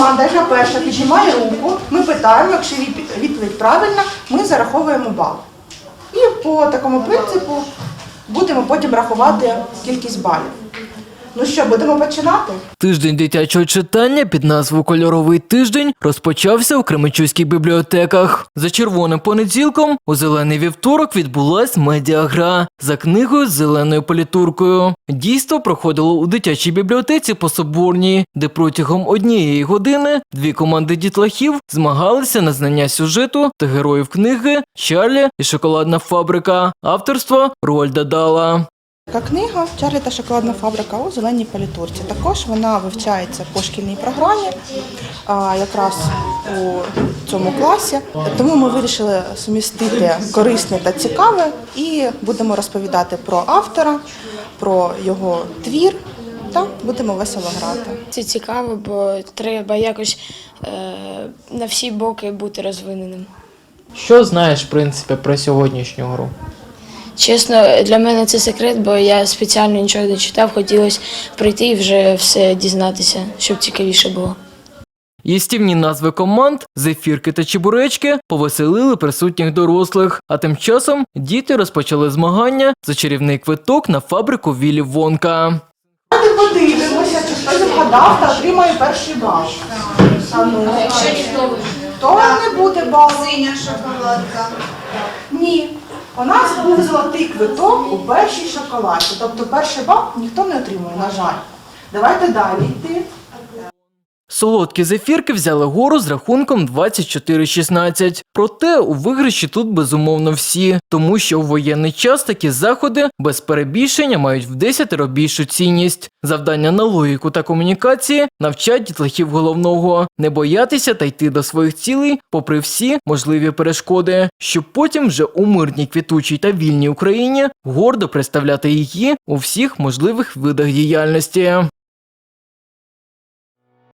команда, яка перша піднімає руку, ми питаємо, якщо відповідь правильна, ми зараховуємо бал. І по такому принципу будемо потім рахувати кількість балів. Ну що, будемо починати? Тиждень дитячого читання під назвою Кольоровий тиждень розпочався у Кременчуцьких бібліотеках. За червоним понеділком у зелений вівторок відбулась медіагра за книгою з зеленою політуркою. Дійство проходило у дитячій бібліотеці по Соборній, де протягом однієї години дві команди дітлахів змагалися на знання сюжету та героїв книги Чарлі і Шоколадна фабрика авторства Руальда Дала. Така книга Чарлі та шоколадна фабрика у зеленій палітурці. Також вона вивчається по шкільній програмі, а, якраз у цьому класі. Тому ми вирішили сумістити корисне та цікаве і будемо розповідати про автора, про його твір та будемо весело грати. Це цікаво, бо треба якось е, на всі боки бути розвиненим. Що знаєш, в принципі, про сьогоднішню гру? Чесно, для мене це секрет, бо я спеціально нічого не читав, хотілося прийти і вже все дізнатися, щоб цікавіше було. Їстівні назви команд, зефірки та чебуречки повеселили присутніх дорослих. А тим часом діти розпочали змагання за чарівний квиток на фабрику Вілі Вонка. Давайте подивимося, чи хтось вгадав та отримає перший бал. А ну, то не буде балу. Синя шоколадка. Ні. У нас був золотий квиток у першій шоколаді. Тобто перший бал ніхто не отримує, на жаль. Давайте далі йти. Солодкі зефірки взяли гору з рахунком 24-16. Проте у виграші тут безумовно всі, тому що у воєнний час такі заходи без перебільшення мають в 10 більшу цінність. Завдання на логіку та комунікації навчать дітлахів головного не боятися та йти до своїх цілей, попри всі можливі перешкоди, щоб потім вже у мирній квітучій та вільній Україні гордо представляти її у всіх можливих видах діяльності.